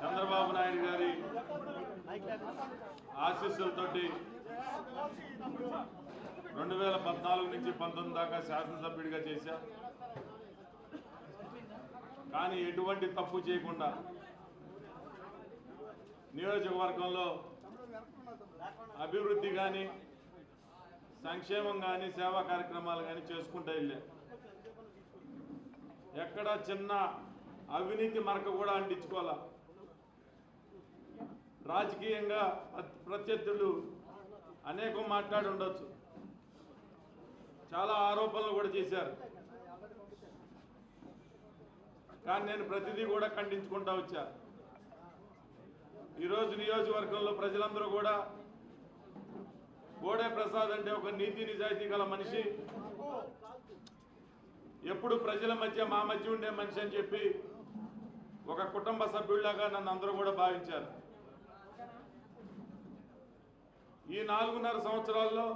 చంద్రబాబు నాయుడు గారి ఆశీస్సులతోటి రెండు వేల పద్నాలుగు నుంచి పంతొమ్మిది దాకా శాసనసభ్యుడిగా చేశా. కానీ ఎటువంటి తప్పు చేయకుండా నియోజకవర్గంలో అభివృద్ధి కానీ సంక్షేమం కానీ సేవా కార్యక్రమాలు కానీ చేసుకుంటూ వెళ్ళా. ఎక్కడ చిన్న అవినీతి మరక కూడా అంటించుకోవాలా? రాజకీయంగా ప్రత్యర్థులు అనేకం మాట్లాడి ఉండొచ్చు. చాలా ఆరోపణలు కూడా చేశారు. కానీ నేను ప్రతిదీ కూడా ఖండించుకుంటా వచ్చా. ఈరోజు నియోజకవర్గంలో ప్రజలందరూ కూడా గోడే ప్రసాద్ అంటే ఒక నీతి నిజాయితీ గల మనిషి. ఎప్పుడు ప్రజల మధ్య మా మధ్య ఉండే మనిషి అని చెప్పి ఒక కుటుంబ సభ్యుడిలాగా నన్ను అందరూ కూడా భావించారు. ఈ నాలుగున్నర సంవత్సరాల్లో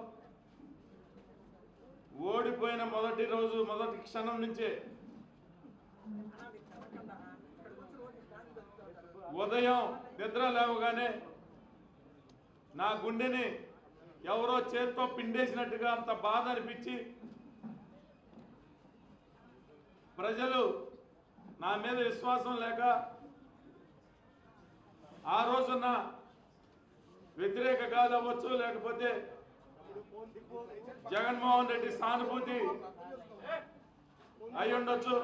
ఓడిపోయిన మొదటి రోజు మొదటి క్షణం నుంచే ఉదయం నిద్ర లేవగానే నా గుండెని ఎవరో చేత్తో పిండేసినట్టుగా అంత బాధ అనిపించి ప్రజలు నా మీద విశ్వాసం లేక ఆ రోజున వ్యతిరేక కాదు అవ్వచ్చు లేకపోతే జగన్మోహన్ రెడ్డి సానుభూతి అయి ఉండొచ్చు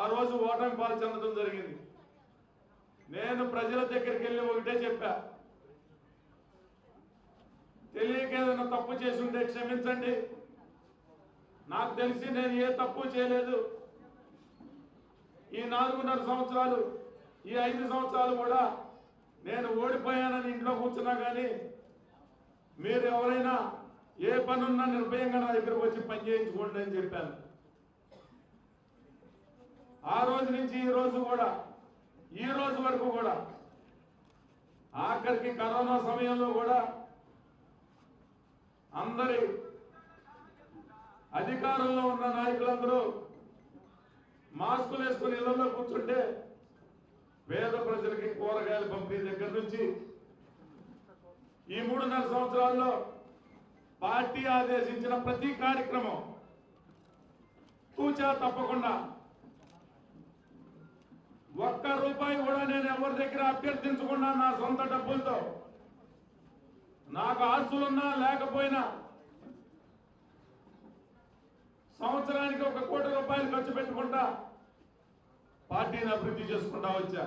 ఆ రోజు ఓటమి పాలు చెందడం జరిగింది. నేను ప్రజల దగ్గరికి వెళ్ళి ఒకటే చెప్పా. తెలియక ఏదైనా తప్పు చేసి ఉంటే క్షమించండి. నాకు తెలిసి నేను ఏ తప్పు చేయలేదు. ఈ నాలుగున్నర సంవత్సరాలు ఈ ఐదు సంవత్సరాలు కూడా నేను ఓడిపోయానని ఇంట్లో కూర్చున్నా కానీ మీరు ఎవరైనా ఏ పనున్నా నిర్భయంగా నా దగ్గరకు వచ్చి పని చేయించుకోండి అని చెప్పాను. ఆ రోజు నుంచి ఈ రోజు కూడా ఈ రోజు వరకు కూడా ఆఖరికి కరోనా సమయంలో కూడా అందరి అధికారంలో ఉన్న నాయకులందరూ మాస్కులు వేసుకుని ఇళ్ళలో కూర్చుంటే పేద ప్రజలకి కూరగాయలు పంపిణీ దగ్గర నుంచి ఈ మూడున్నర సంవత్సరాల్లో పార్టీ ఆదేశించిన ప్రతి కార్యక్రమం తూచా తప్పకుండా ఒక్క రూపాయి కూడా నేను ఎవరి దగ్గర అభ్యర్థించకుండా నా సొంత డబ్బులతో నాకు ఆస్తులున్నా లేకపోయినా సంవత్సరానికి ఒక కోటి రూపాయలు ఖర్చు పెట్టుకుంటా పార్టీని అభివృద్ధి చేసుకుంటా వచ్చా.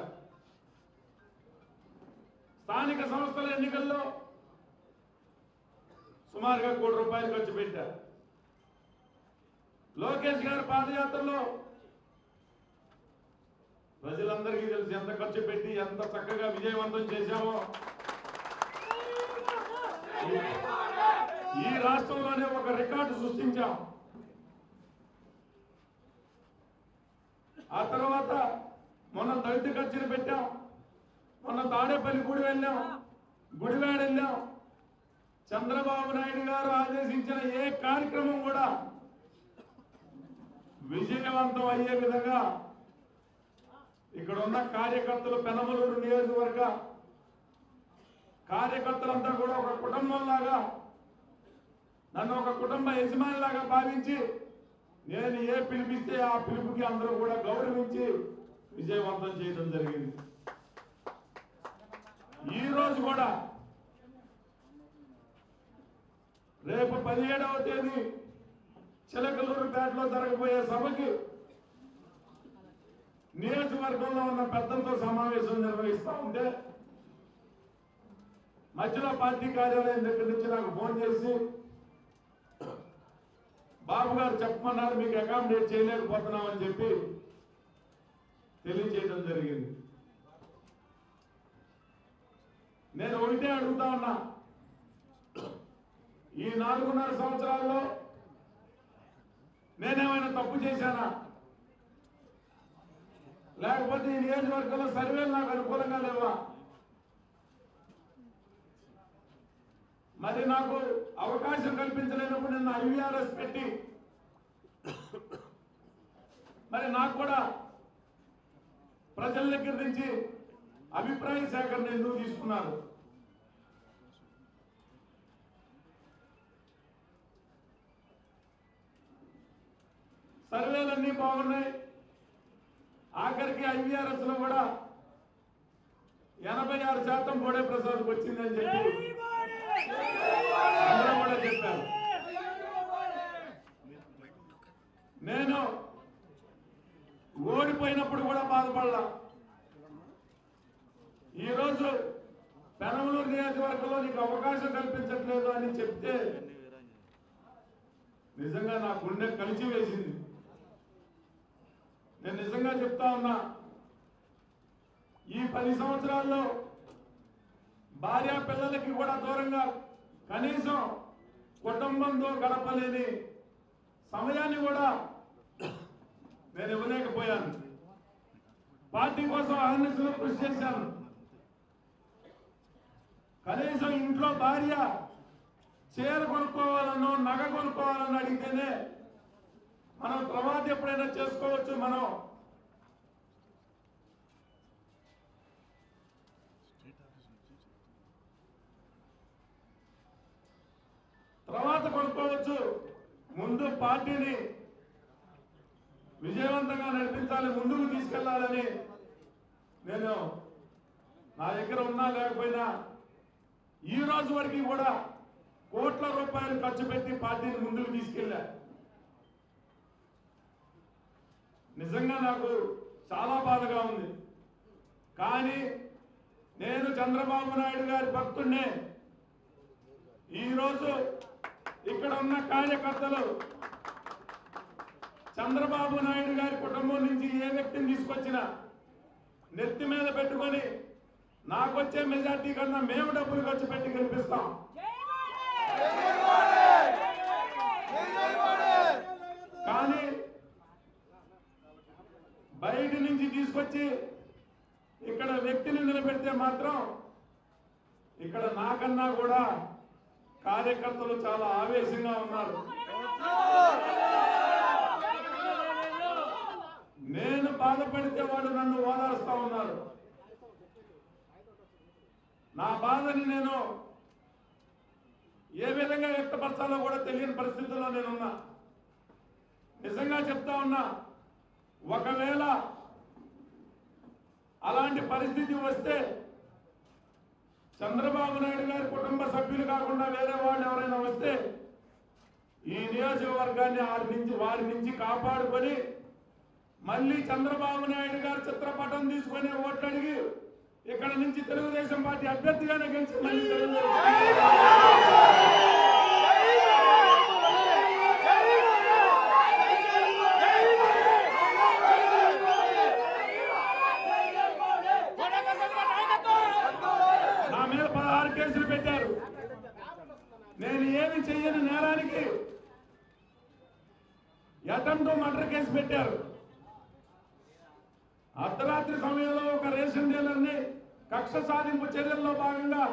స్థానిక సంస్థల ఎన్నికల్లో సుమారుగా కోటి రూపాయలు ఖర్చు పెట్టా. లోకేష్ గారి పాదయాత్రలో ప్రజలందరికీ తెలిసి ఎంత ఖర్చు పెట్టి ఎంత చక్కగా విజయవంతం చేశామో. ఈ- రాష్ట్రంలోనే ఒక రికార్డు సృష్టించాం. ఆ తర్వాత మొన్న దళిత ఖర్చులు పెట్టాం. మొన్న తాడేపల్లి గుడి వెళ్ళాం. గుడివాడ వెళ్ళాం. చంద్రబాబు నాయుడు గారు ఆదేశించిన ఏ కార్యక్రమం కూడా విజయవంతం అయ్యే విధంగా ఇక్కడ ఉన్న కార్యకర్తలు పెనమలూరు నియోజకవర్గ కార్యకర్తలంతా కూడా ఒక కుటుంబం లాగా నన్ను ఒక కుటుంబ యజమాని లాగా భావించి నేను ఏ పిలిపిస్తే ఆ పిలుపుకి అందరూ కూడా గౌరవించి విజయవంతం చేయడం జరిగింది. ఈ రోజు కూడా రేపు పదిహేడవ తేదీ చిలకలూరుపేటలో జరగబోయే సభకి నియోజకవర్గంలో ఉన్న పెద్దలతో సమావేశం నిర్వహిస్తా ఉంటే మధ్యలో పార్టీ కార్యాలయం దగ్గర నుంచి నాకు ఫోన్ చేసి బాబు గారు చెప్పమన్నారు మీకు అకామిడేట్ చేయలేకపోతున్నామని చెప్పి తెలియజేయడం జరిగింది. నేను ఒకటే అడుగుతా ఉన్నా ఈ నాలుగున్నర సంవత్సరాల్లో నేనేమైనా తప్పు చేశానా? లేకపోతే ఈ నియోజకవర్గంలో సర్వేలు నాకు అనుకూలంగా లేవా? మరి నాకు అవకాశం కల్పించలేనప్పుడు నిన్న ఐవీఆర్ఎస్ పెట్టి మరి నాకు కూడా ప్రజల దగ్గర నుంచి అభిప్రాయ సేకరణ ఎందుకు తీసుకున్నారు? సర్వేలన్నీ బాగున్నాయి. ఆఖరికి ఐవీఆర్ఎస్లో కూడా ఎనభై ఆరు శాతం బోడే ప్రసాద్ వచ్చిందని చెప్పి అందరూ కూడా చెప్పారు. నేను ఓడిపోయినప్పుడు కూడా బాధపడలా. ఈరోజు పెనమలూరు నియోజకవర్గంలో నీకు అవకాశం కల్పించట్లేదు అని చెప్తే నిజంగా నా గుండె కలిసి వేసింది నేను నిజంగా చెప్తా ఉన్నా. ఈ పది సంవత్సరాల్లో భార్య పిల్లలకి కూడా దూరంగా కనీసం కుటుంబంతో గడపలేని సమయాన్ని కూడా నేను ఇవ్వలేకపోయాను. పార్టీ కోసం అహర్నిశలు కృషి చేశాను. కనీసం ఇంట్లో భార్య చీర కొనుక్కోవాలనో నగ కొనుక్కోవాలని అడిగితేనే మనం ప్రమాదం ఎప్పుడైనా చేసుకోవచ్చు మనం. తర్వాత కొనుక్కోవచ్చు. ముందు పార్టీని విజయవంతంగా నడిపించాలి ముందుకు తీసుకెళ్ళాలని నేను నా దగ్గర ఉన్నా లేకపోయినా ఈ రోజు వరకు కూడా కోట్ల రూపాయలు ఖర్చు పెట్టి పార్టీని ముందుకు తీసుకెళ్ళా. నిజంగా నాకు చాలా బాధగా ఉంది కానీ నేను చంద్రబాబు నాయుడు గారి భక్తుడినే ఈరోజు ఇక్కడ ఉన్న కార్యకర్తలు చంద్రబాబు నాయుడు గారి కుటుంబం నుంచి ఏ వ్యక్తిని తీసుకొచ్చినా నెత్తి మీద పెట్టుకొని నాకొచ్చే మెజార్టీ కన్నా మేము డబ్బులు ఖర్చు పెట్టి కనిపిస్తాం కానీ బయట నుంచి తీసుకొచ్చి ఇక్కడ వ్యక్తిని నిలబెడితే మాత్రం ఇక్కడ నాకన్నా కూడా కార్యకర్తలు చాలా ఆవేశంగా ఉన్నారు. నేను బాధపడితే వాడు నన్ను ఓదారుస్తా ఉన్నారు. నా బాధని నేను ఏ విధంగా వ్యక్తపరచాలో కూడా తెలియని పరిస్థితుల్లో నేనున్నా. నిజంగా చెప్తా ఉన్నా ఒకవేళ అలాంటి పరిస్థితి వస్తే చంద్రబాబు నాయుడు గారి కుటుంబ సభ్యులు కాకుండా వేరే వాళ్ళు ఎవరైనా వస్తే ఈ నియోజకవర్గాన్ని వారి నుంచి వారి నుంచి కాపాడుకొని మళ్ళీ చంద్రబాబు నాయుడు గారు చిత్రపటం తీసుకొని ఓట్లు అడిగి ఇక్కడ నుంచి తెలుగుదేశం పార్టీ అభ్యర్థిగానే గెలిచి మళ్ళీ తెలుగుదేశం నా మీద పదహారు కేసులు పెట్టారు. నేను ఏమి చెయ్యని నేరానికి అటెంప్ట్ మర్డర్ కేసు పెట్టారు. అర్ధరాత్రి సమయంలో ఒక రేషన్ డీలర్ని కక్ష సాధింపు చర్యల్లో భాగంగా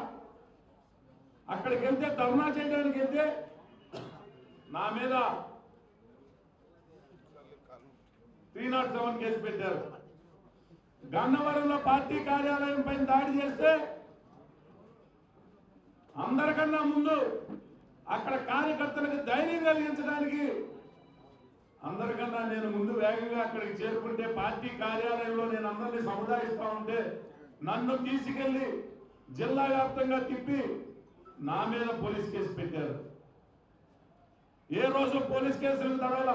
అక్కడికి వెళ్తే ధర్నా చేయడానికి వెళ్తే నా మీద త్రీ నాట్ సెవెన్ కేసు పెట్టారు. గన్నవరంలో పార్టీ కార్యాలయం పైన దాడి చేస్తే అందరికన్నా ముందు అక్కడ కార్యకర్తలకు ధైర్యం కలిగించడానికి అందరికన్నా నేను ముందు వేగంగా అక్కడికి చేరుకుంటే పార్టీ కార్యాలయంలో నేను అందరినీ సముదాయిస్తా ఉంటే నన్ను తీసుకెళ్ళి జిల్లా వ్యాప్తంగా తిప్పి నా మీద పోలీస్ కేసు పెట్టారు. ఏ రోజు పోలీస్ కేసులు తడవల?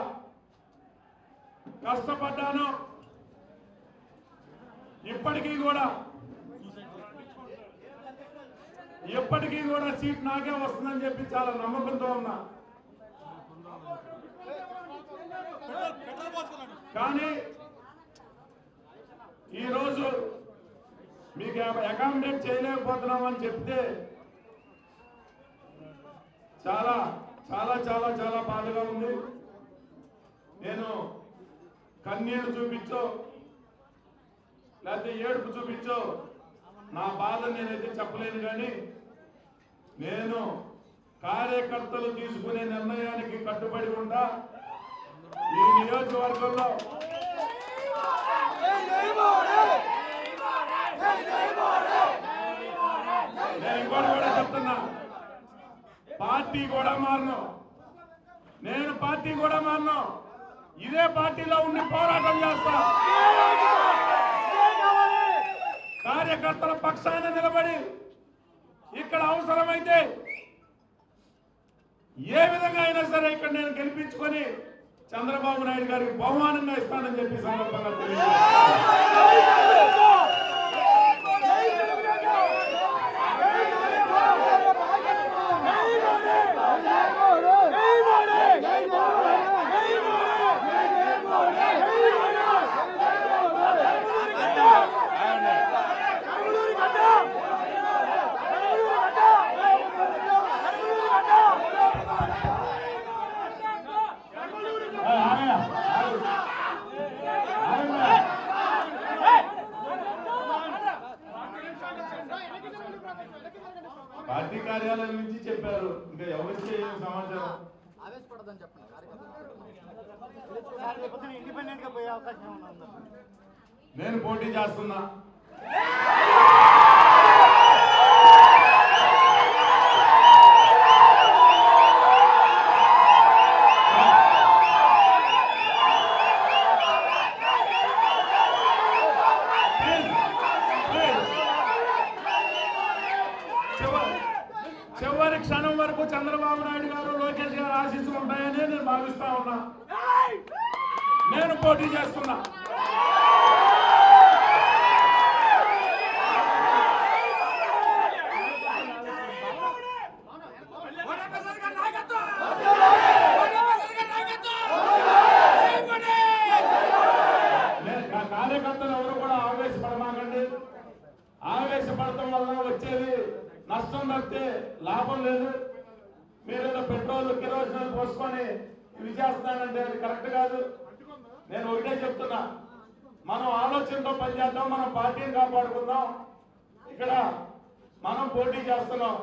కష్టపడ్డాను. ఇప్పటికీ కూడా ఎప్పటికీ కూడా సీట్ నాకే వస్తుందని చెప్పి చాలా నమ్మకంతో ఉన్నా. కానీ ఈరోజు మీకు అకామిడేట్ చేయలేకపోతున్నామని చెప్తే చాలా చాలా చాలా చాలా బాధగా ఉంది. నేను కన్నీరు చూపించో లేకపోతే ఏడుపు చూపించో నా బాధ నేనైతే చెప్పలేను కానీ నేను కార్యకర్తలు తీసుకునే నిర్ణయానికి కట్టుబడి ఉంటా. ఈ నియోజకవర్గంలో నేను కూడా చెప్తున్నా. పార్టీ కూడా మారను. నేను పార్టీ కూడా మారను. ఇదే పార్టీలో ఉండి పోరాటం చేస్తా. కార్యకర్తల పక్షాన నిలబడి ఇక్కడ అవసరమైతే ఏ విధంగా అయినా సరే ఇక్కడ నేను గెలిపించుకొని చంద్రబాబు నాయుడు గారికి బహుమానంగా ఇస్తానని చెప్పి సందర్భంగా తెలియజేస్తున్నాను. ఆ, ఆగయ్య, ఆగు. ఆగయ్య. పార్టీ కార్యాలయం నుంచి చెప్పారు ఇంకా ఎవరికి ఏం సమాచారం ఆవేశపడదని చెప్పండి కార్యకర్తలు ఇండిపెండెంట్గా పోయే అవకాశం ఏమైనా ఉందా? నేను పోటీ చేస్తున్నా. చివ- చివరి క్షణం వరకు చంద్రబాబు నాయుడు గారు లోకేష్ గారు ఆశిస్తూ ఉంటాయని నేను భావిస్తా ఉన్నా. నేను పోటీ చేస్తున్నా. కార్యకర్తలు ఎవరు కూడా ఆవేశపడమాకండి. ఆవేశపడటం వల్ల వచ్చేది నష్టం తప్పితే లాభం లేదు. మీరేదో పెట్రోల్ కిరోసిన్ పోసుకొని ఇవి చేస్తానంటే అది కరెక్ట్ కాదు. నేను ఒకటే చెప్తున్నా. మనం ఆలోచనతో పనిచేద్దాం మనం పార్టీని కాపాడుకుందాం. ఇక్కడ మనం పోటీ చేస్తున్నాం.